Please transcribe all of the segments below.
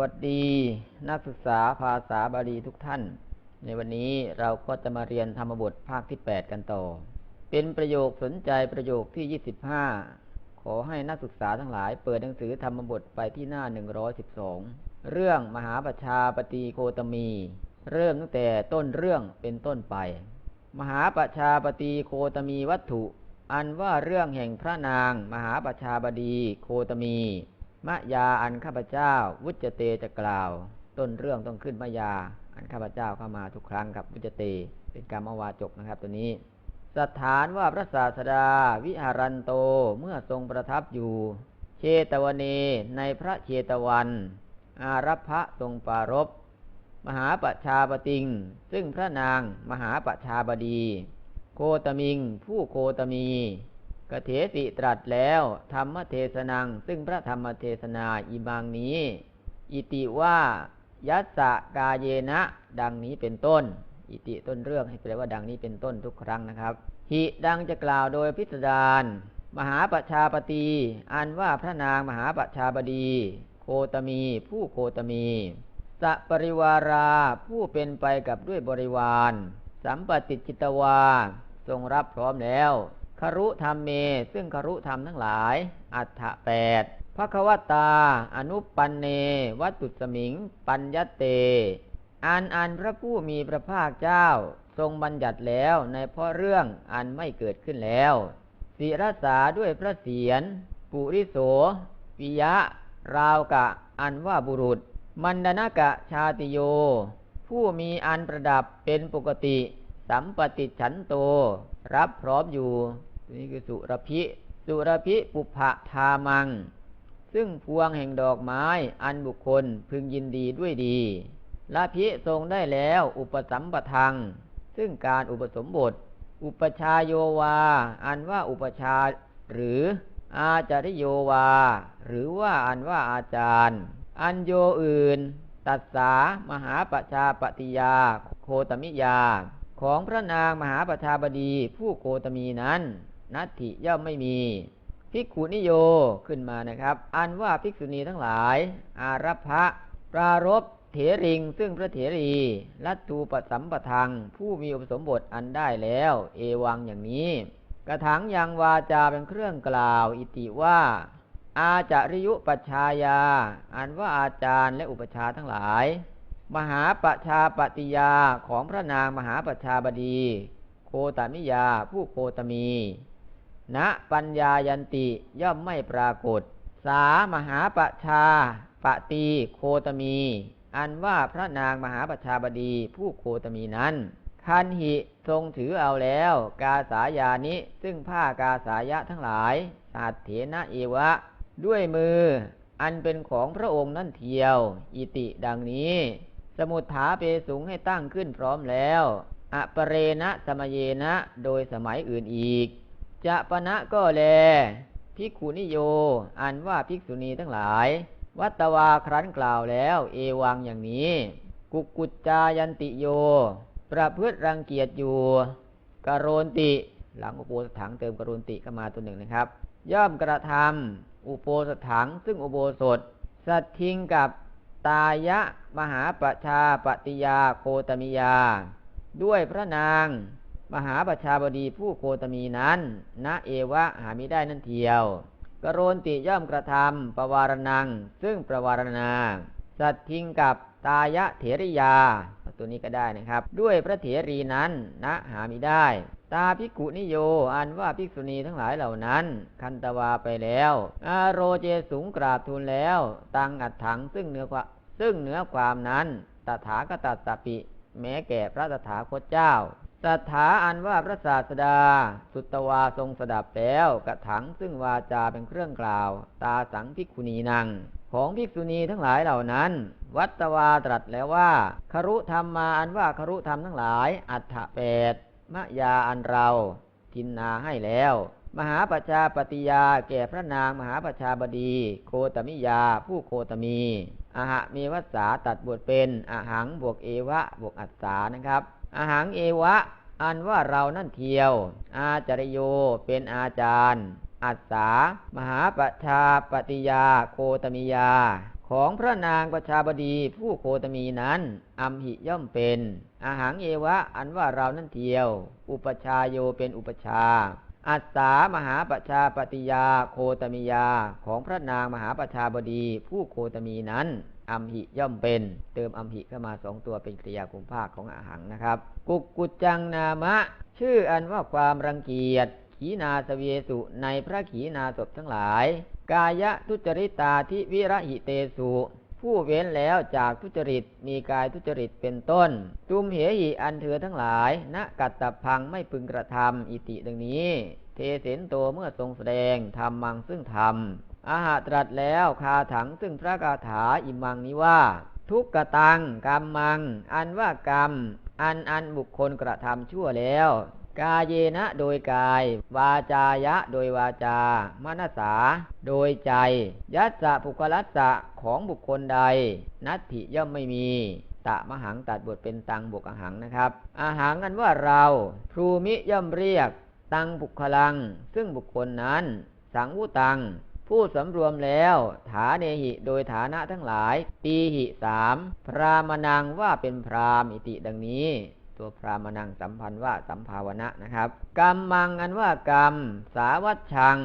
วัสดีนักศึกษาภาษาบาลีทุกท่าน ในวันนี้เราก็จะมาเรียนธรรมบทภาคที่ 8 กันต่อ เป็นประโยคสนใจประโยคที่ 25 ขอให้นักศึกษาทั้งหลายเปิดหนังสือธรรมบทไปที่หน้า 112 เรื่องมหาประชาปฏิโคตมี เริ่มตั้งแต่ต้นเรื่องเป็นต้นไป มหาประชาปฏิโคตมีวัตถุ อันว่าเรื่องแห่งพระนาง มหาประชาบดีโคตมี มะยาอันข้าพเจ้า วุจเตจะกล่าว ต้นเรื่องต้องขึ้นมะยา อันข้าพเจ้าเข้ามาทุกครั้งครับวุจเต เป็นกรรมอวาจกนะครับ ตัวนี้ สถานว่าพระศาสดา วิหารันโตเมื่อทรงประทับอยู่เชตวเนในพระเชตวัน อารัพะทรงปารบมหาปชาปติง ซึ่งพระนางมหาปชาบดี โคตมิง ผู้โคตมี กเถสิตรัสแล้ว ธรรมเทศนัง ซึ่งพระธรรมเทศนาอิบางนี้ อิติว่า ยัสสะกาเยนะ ดังนี้เป็นต้น อิติต้นเรื่องให้แปลว่าดังนี้เป็นต้นทุกครั้งนะครับ หิดังจะกล่าวโดยพิสดารมหาประชาปตีอันว่าพระนางมหาประชาบดี โคตมีผู้โคตมีสปริวาราผู้เป็นไปกับด้วยบริวาร สัมปติจิตวา ทรงรับพร้อมแล้ว ครุธรรมเม ซึ่งครุธรรมทั้งหลาย อัฏฐแปดพระควตา อนุปันเน วัตุสมิง ปัญญเต อันอันพระผู้มีพระภาคเจ้า ทรงบัญญัติแล้วในเพราะเรื่องอันไม่เกิดขึ้นแล้วศิรสาด้วยพระเสียรปุริโสปิยะ ราวกะ อันว่าบุรุษ มันดนกะชาติโย ผู้มีอันประดับเป็นปกติ สัมปติฉันโต รับพร้อมอยู่ นี้คือสุรพิ สุรพิปุพะทามัง ซึ่งพวงแห่งดอกไม้อันบุคคลพึงยินดีด้วยดีละพิทรงได้แล้วอุปสัมปทัง ซึ่งการอุปสมบท อุปชาโยวา อันว่าอุปชาหรืออาจาริโยวา หรือว่าอันว่าอาจารย์ อันโยอื่น ตัสสามหาประชาปฏิยา โคตมิยา ของพระนางมหาประชาบดีผู้โคตมีนั้น นัตถิย่อมไม่มีภิกขุนิโยขึ้นมานะครับ อันว่าภิกษุณีทั้งหลาย อารัพะปรารบเถริง ซึ่งพระเถรีลัตตูปสัมปทัง ผู้มีอุปสมบทอันได้แล้ว เอวังอย่างนี้ กระถังยังวาจาเป็นเครื่องกล่าว อิติว่า อาจาริยุปัชายา อันว่าอาจารย์และอุปชาทั้งหลาย มหาปชาปฏิยาของพระนางมหาปชาบดี โคตมิยาผู้โคตมี ณปัญญายันติย่อมไม่ปรากฏ สามหาประชาปฏิโคตมี อันว่าพระนางมหาประชาบดีผู้โคตมีนั้น คันหิทรงถือเอาแล้ว กาสายานิซึ่งผ้ากาสายะทั้งหลายสัตเถนะเอวะ ด้วยมือ อันเป็นของพระองค์นั่นเทียว อิติดังนี้ สมุทฐาเปสูงให้ตั้งขึ้นพร้อมแล้วอปเรณะสมเยนะโดยสมัยอื่นอีก จะปณะก็แล ภิกขุนิโย อันว่าภิกษุณีทั้งหลาย วัตวาครั้นกล่าวแล้ว เอวังอย่างนี้ กุกุจจายันติโย ประพฤติรังเกียจอยู่กโรนติ หลังอุโบสถถังเติมกโรนติเข้ามาตัวหนึ่งนะครับ ย่อมกระทำอุโบสถถัง ซึ่งอุโบสถ สัตทิงกับตายะมหาประชาปฏิยาโคตมิยา ด้วยพระนาง มหาประชาบดีผู้โคตมีนั้นณเอวะหามิได้นั่นเทียว กรโรนติย่อมกระทำปวารณัง ซึ่งประวารณา สัตทิงกับตายะเถริยา ตัวนี้ก็ได้นะครับ ด้วยพระเถรีนั้นณหามิได้ ตาภิกขุนิโย อันว่าภิกษุณีทั้งหลายเหล่านั้น คันตวาไปแล้ว อาโรเจสูงกราบทูลแล้ว ตังอัดถังซึ่งเนื้อความซึ่งเนื้อความนั้น ตถาคตสสปิ แม้แก่พระตถาคตเจ้า ตถาอันว่าพระศาสดา สุตวาทรงสดับแล้วกระถังซึ่งวาจาเป็นเครื่องกล่าว ตาสังภิกขุณีนังของภิกษุณีทั้งหลายเหล่านั้น วัตวาตรัสแล้วว่าครุธรรมมาอันว่าครุธรรมทั้งหลาย อัฏฐแปดมะยาอันเราทินนาให้แล้ว มหาประชาปฏิยาแก่พระนางมหาประชาบดี โคตมิยาผู้โคตมีอาหะมีวัสสาตัดบทเป็นอาหังบวกเอวะบวกอัสสานะครับ อาหังเอวะ อันว่าเรานั่นเทียว อาจารโยเป็นอาจารย์ อัสสามหาประชาปฏิยาโคตมิยา ของพระนางประชาบดีผู้โคตมีนั้นอัมหิย่อมเป็น อาหารเอวะ อันว่าเรานั่นเทียว อุปชาโยเป็นอุปชาอัสสามหาประชาปฏิยาโคตมียาของพระนางมหาประชาบดีผู้โคตมีนั้น อัมหิย่อมเป็น เติมอัมหิเข้ามาสองตัวเป็นกริยาคุมภาคของอาหังนะครับ กุกกุจังนามะ ชื่ออันว่าความรังเกียจ ขีนาสเวสุในพระขีนาศพทั้งหลาย กายะทุจริตาทิวิระหิเตสุผู้เว้นแล้วจากทุจริตมีกายทุจริตเป็นต้นตุมเหหิอันเถือทั้งหลายณกัตตพังไม่พึงกระทำอิติดังนี้ เทเสนโตเมื่อทรงแสดงธรรมมังซึ่งธรรม อาหาตรัสแล้วคาถังซึ่งพระคาถาอิมังนี้ว่า ทุกกตังกรรมมัง อันว่ากรรม อันอันบุคคลกระทำชั่วแล้ว กาเยนะโดยกาย วาจายะโดยวาจามนสา โดยใจ ยัสสะปุกลัสสะของบุคคลใด นัตถิย่อมไม่มีตะมหังตัดบทเป็นตังบวกอหังนะครับอาหังกันว่าเราพรูมิย่อมเรียก ตังบุคลัง ซึ่งบุคคลนั้น สังวุตัง ผู้สำรวมแล้ว ฐาเนหิโดยฐานะทั้งหลายตีหิสามพรามนังว่าเป็นพรามอิติดังนี้ ตัวพรามนังสัมพันธ์ว่าสัมภาวนะนะครับ กรรมมังอันว่ากรรม สาวัตชัง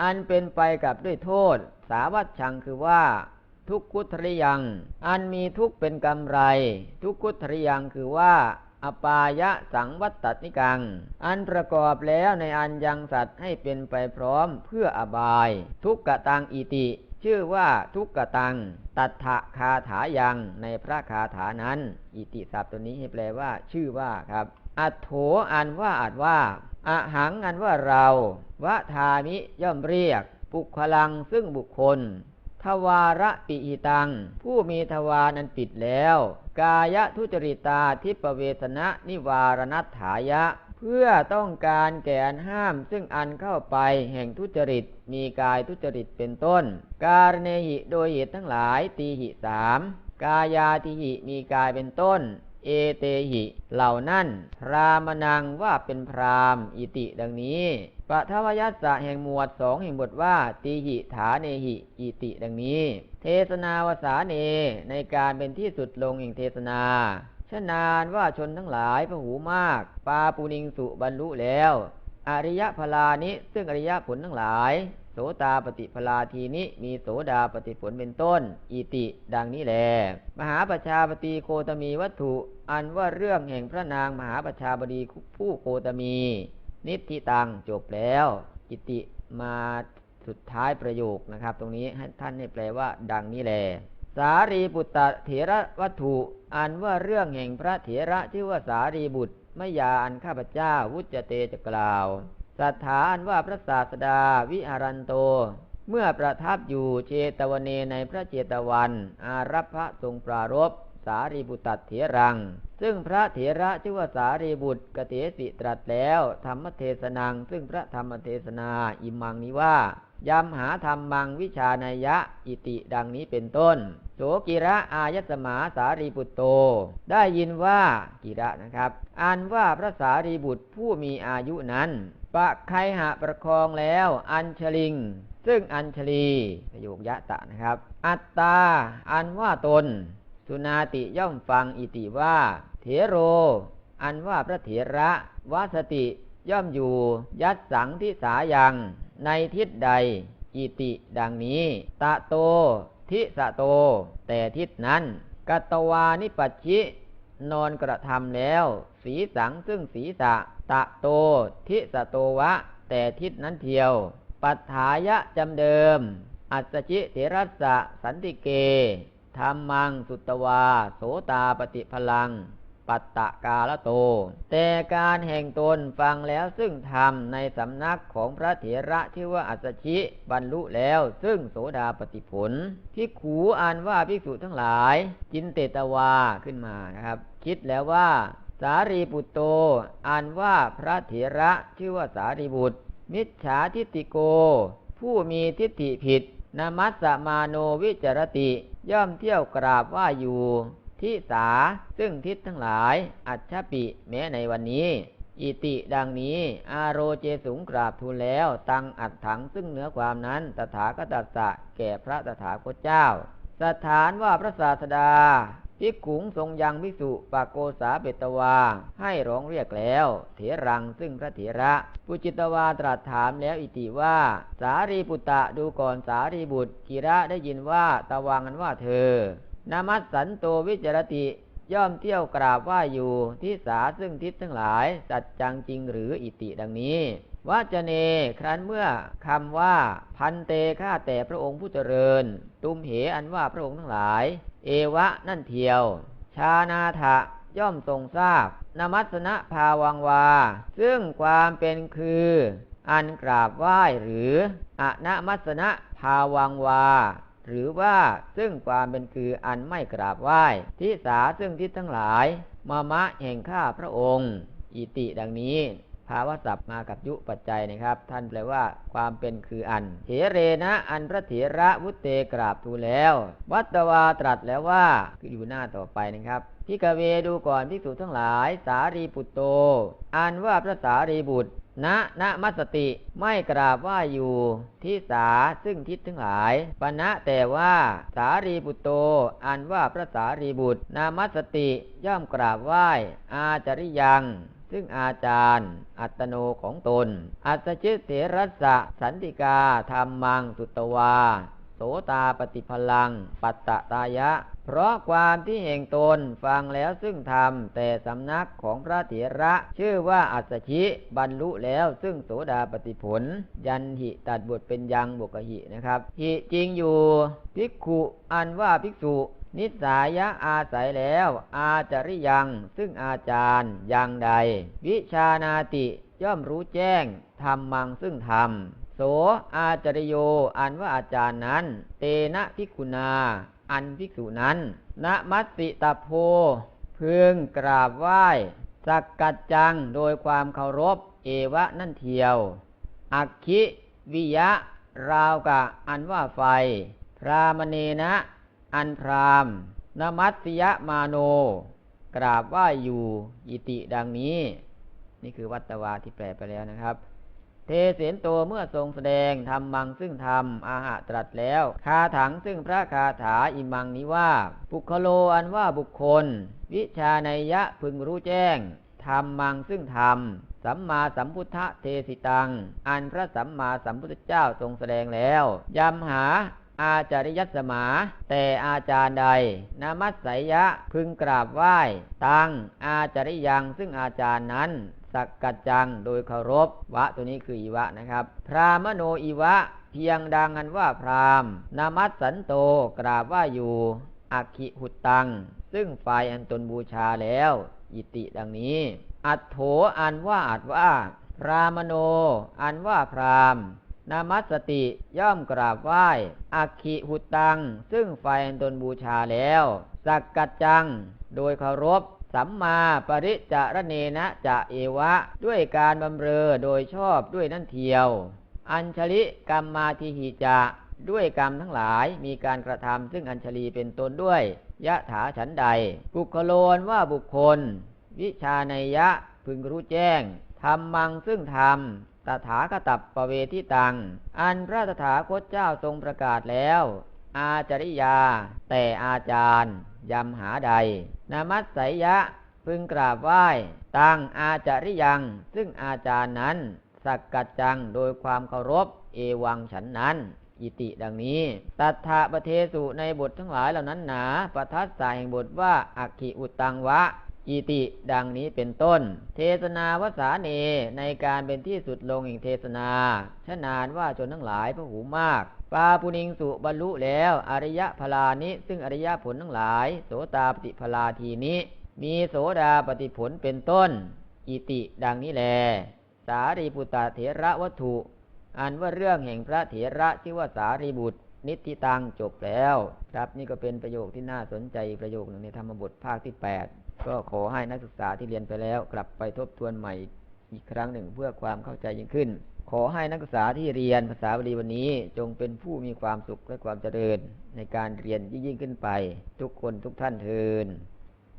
อันเป็นไปกับด้วยโทษ สาวัตชังคือว่าทุกขุทริยัง อันมีทุกเป็นกำไร ทุกขุทริยังคือว่า อปายะสังวัตตนิกัง อันประกอบแล้วในอันยังสัตว์ให้เป็นไปพร้อมเพื่ออบาย ทุกกะตังอิติ ชื่อว่าทุกกะตัง ตัทธะคาถายังในพระคาถานั้น อิติศัพท์ตัวนี้ให้แปลว่าชื่อว่าครับ อัตโถอันว่าอาจว่าอะหังอันว่าเราวะทามิย่อมเรียกปุคลังซึ่งบุคคล ทวาระปิหิตัง ผู้มีทวารนันปิดแล้ว กายทุจริตาทิปเวทนะนิวารณัฐายะ เพื่อต้องการแก่อันห้ามซึ่งอันเข้าไปแห่งทุจริต มีกายทุจริตเป็นต้น การเนหิโดยเหตุทั้งหลายตีหิสามกายาติหิมีกายเป็นต้น เอเตหิ เหล่านั้นพรามนังว่าเป็นพรามอิติดังนี้ ปทวยัสสะแห่งหมวดสองแห่งบทว่า ตีหิฐาเนหิอิติดังนี้ เทศนาวสาเนในการเป็นที่สุดลงแห่งเทศนาชนานว่าชนทั้งหลายพหูมาก ปาปูนิงสุบรรลุแล้ว อริยพลานิซึ่งอริยผลทั้งหลาย โสตาปฏิพลาทีนิมีโสดาปฏิผลเป็นต้น อิติดังนี้แล มหาประชาปฏิโคตมีวัตถุ อันว่าเรื่องแห่งพระนางมหาประชาบดีผู้โคตมี นิติตังจบแล้วอิติมาสุดท้ายประโยคนะครับ ตรงนี้ให้ท่านให้แปลว่า ดังนี้แล สารีบุตรเถระวัตถุอันว่าเรื่องแห่งพระเถระชื่อว่าสารีบุตรไมยาอันข้าพเจ้าวุจเตจะกล่าวสัทธาอันว่าพระศาสดาวิหารันโต เมื่อประทับอยู่เจตวเนในพระเจตวัน อารัพพะทรงปรารบสารีบุตรเถรัง ซึ่งพระเถระชื่อว่าสารีบุตรกเถสิตรัสแล้ว ธรรมเทศนัง ซึ่งพระธรรมเทศนาอิมังนี้ว่ายำหาธรรมังวิชานายะอิติดังนี้เป็นต้น โสกิระอายสมาสารีบุตรโต ได้ยินว่ากิระนะครับอันว่าพระสารีบุตรผู้มีอายุนั้นปะไคหะประคองแล้ว อัญชลิง ซึ่งอัญชลีประโยคยะตะนะครับ อัตตา อันว่าตน สุนาติย่อมฟังอิติว่า เถโร อันว่าพระเถระวสติย่อมอยู่ยัดสังที่สายังในทิศใด อิติดังนี้ ตะโต ทิสะโต แต่ทิศนั้นกัตวานิปัชชิ นอนกระทำแล้ว สีสังซึ่งศีสะตะโต ทิสะโตวะ แต่ทิศนั้นเทียว ปัฏฐายะจำเดิม อัสสชิเถรัสสะสันติเกธรรมังสุตวา โสตาปฏิพลัง ปัตตะกาลโต แต่การแห่งตนฟังแล้วซึ่งธรรมในสำนักของพระเถระชื่อว่าอัสชิบรรลุแล้วซึ่งโสดาปฏิผลพิขูอ่านว่าภิกษุทั้งหลาย จินเตตวาขึ้นมานะครับ คิดแล้วว่า สารีบุตรโต อ่านว่าพระเถระชื่อว่าสารีบุตร มิจฉาทิฏฐิโก ผู้มีทิฏฐิผิดนามัสสมาโนวิจรติ ย่อมเที่ยวกราบว่าอยู่ ทิสาซึ่งทิศทั้งหลาย อัจฉปิแม้ในวันนี้ อิติดังนี้ อาโรเจสุงกราบทูลแล้ว ตังอัดถังซึ่งเหนือความนั้นตถาคตัสสะแก่พระตถาคตเจ้า สถานว่าพระศาสดาภิกขุงทรงยังภิกษุปากโกสาเบตวา ให้ร้องเรียกแล้ว เถรังซึ่งพระเถระ ปุจิตวาตรัสถามแล้วอิติว่า สารีปุตตะดูก่อนสารีบุตร กิระได้ยินว่าตะวังกันว่าเธอ นามัสสันโตวิจรติย่อมเที่ยวกราบไหว่าอยู่ที่สาซึ่งทิศทั้งหลาย สัจจังจริงหรืออิติดังนี้วัจเน ครั้นเมื่อคำว่าพันเตข้าแต่พระองค์ผู้เจริญ ตุมเหอันว่าพระองค์ทั้งหลาย เอวะนั่นเทียว ชานาทะย่อมทรงทราบนมัสนะภาวังวา ซึ่งความเป็นคือ อันกราบไหว้หรือ อนมัสนะภาวังวา หรือว่าซึ่งความเป็นคืออันไม่กราบไหว้ทิสาซึ่งทิศทั้งหลาย มามะแห่งข้าพระองค์ อิติดังนี้ ภาวะศัพท์มากับยุปัจจัยนะครับ ท่านแปลว่าความเป็นคืออันเถเรนะอันพระเถระวุเตกราบทูลแล้ว วัตวาตรัสแล้วว่าคืออยู่หน้าต่อไปนะครับพิกเวดูก่อนภิกษุทั้งหลาย สารีปุตโตอันว่าพระสารีบุตร ณณมัสติไม่กราบไหว่าอยู่ที่สาซึ่งทิศทั้งหลายปณะแต่ว่าสารีปุตโตอันว่าพระสารีบุตร นามัสติย่อมกราบไหว้อาจาริยังซึ่งอาจารย์ อัตโนของตน อัศจิตเถรัสสะสันติกาธรรมังสุตวาโสตาปฏิพลัง ปัตตตายะ เพราะความที่แห่งตนฟังแล้วซึ่งธรรมแต่สำนักของพระเถระ ชื่อว่าอัศชิบรรลุแล้วซึ่งโสดาปฏิผล ยันหิตัดบทเป็นยังบวกหินะครับหิจริงอยู่ภิกขุอันว่าภิกษุนิสายะอาศัยแล้ว อาจาริยัง ซึ่งอาจารย์ยังใด วิชานาติย่อมรู้แจ้งธรรมังซึ่งธรรมโสอาจริโย อันว่าอาจารย์นั้น เตนะภิกขุนา อันภิกษุนั้น ณมัสสิตาโพพึงกราบไหว้สักกัจจังโดยความเคารพเอวะนั่นเทียว อักขิวิยะ ราวกะอันว่าไฟ พรามเนนะ อันพรามนมัสสิยะมาโน กราบไหว้อยู่อิติดังนี้ นี่คือวัตตวาที่แปลไปแล้วนะครับ เทเสนโตเมื่อทรงแสดงธรรมังซึ่งธรรมอาหะตรัสแล้ว คาถังซึ่งพระคาถาอิมังนี้ว่า บุคโลอันว่าบุคคล วิชาในยะพึงรู้แจ้งธรรมังซึ่งธรรมสัมมาสัมพุทธเทสิตัง อันพระสัมมาสัมพุทธเจ้าทรงแสดงแล้วยำหาอาจาริยัสมา แต่อาจารย์ใด นามัสสยะพึงกราบไหว้ ตังอาจาริยังซึ่งอาจารย์นั้น สักกัจจังโดยเคารพ วะตัวนี้คืออีวะนะครับ พรามโนอีวะ เพียงดังกันว่าพรามนามัสสันโตกราบว่าอยู่อักขิหุตัง ซึ่งฝ่ายอันตนบูชาแล้ว อิติดังนี้ อัตโถอันว่าอัดว่า พรามโน อันว่าพรามนามัสติย่อมกราบไหว้อักขิหุตัง ซึ่งไฟอันตนบูชาแล้ว สักกัจจัง โดยเคารพ สัมมาปริจารเนนะจะเอวะ ด้วยการบำเรอโดยชอบด้วยนั่นเทียว อัญชลิกรรมมาทิหิจะด้วยกรรมทั้งหลายมีการกระทำซึ่งอัญชลีเป็นตนด้วย ยะถาฉันใด บุคโลนว่าบุคคล วิชาในยะพึงรู้แจ้งธรรมังซึ่งธรรมตถาคตับปเวทิตัง อันพระตถาคตเจ้าทรงประกาศแล้ว อาจาริยา แต่อาจารย์ ยำหาใด นามัสไสยะพึงกราบไหว้ ตังอาจาริยัง ซึ่งอาจารย์นั้น สักกัจจังโดยความเคารพ เอวังฉันนั้น อิติดังนี้ ตัทธะปะเทสุในบททั้งหลายเหล่านั้นหนาประทัดสายแห่งบทว่าอักขิอุตังวะอิติดังนี้เป็นต้น เทศนาวสาเนในการเป็นที่สุดลงแห่งเทศนาชนานว่าจนทั้งหลายพระหูมาก ปาปุนิงสุบรรลุแล้ว อริยพลานิซึ่งอริยผลทั้งหลาย โสตาปฏิพลาทีนี้ มีโสดาปฏิผลเป็นต้น อิติดังนี้แล สารีปุตตเถระวัตถุอันว่าเรื่องแห่งพระเถระชื่อว่าสารีบุตร นิติตังจบแล้ว ครับนี่ก็เป็นประโยคที่น่าสนใจประโยคหนึ่งในธรรมบทภาคที่ 8 ก็ขอให้นักศึกษาที่เรียนไปแล้ว กลับไปทบทวนใหม่อีกครั้งหนึ่งเพื่อความเข้าใจยิ่งขึ้น ขอให้นักศึกษาที่เรียนภาษาบาลีวันนี้ จงเป็นผู้มีความสุขและความเจริญในการเรียนยิ่งขึ้นไป ทุกคนทุกท่านเทิน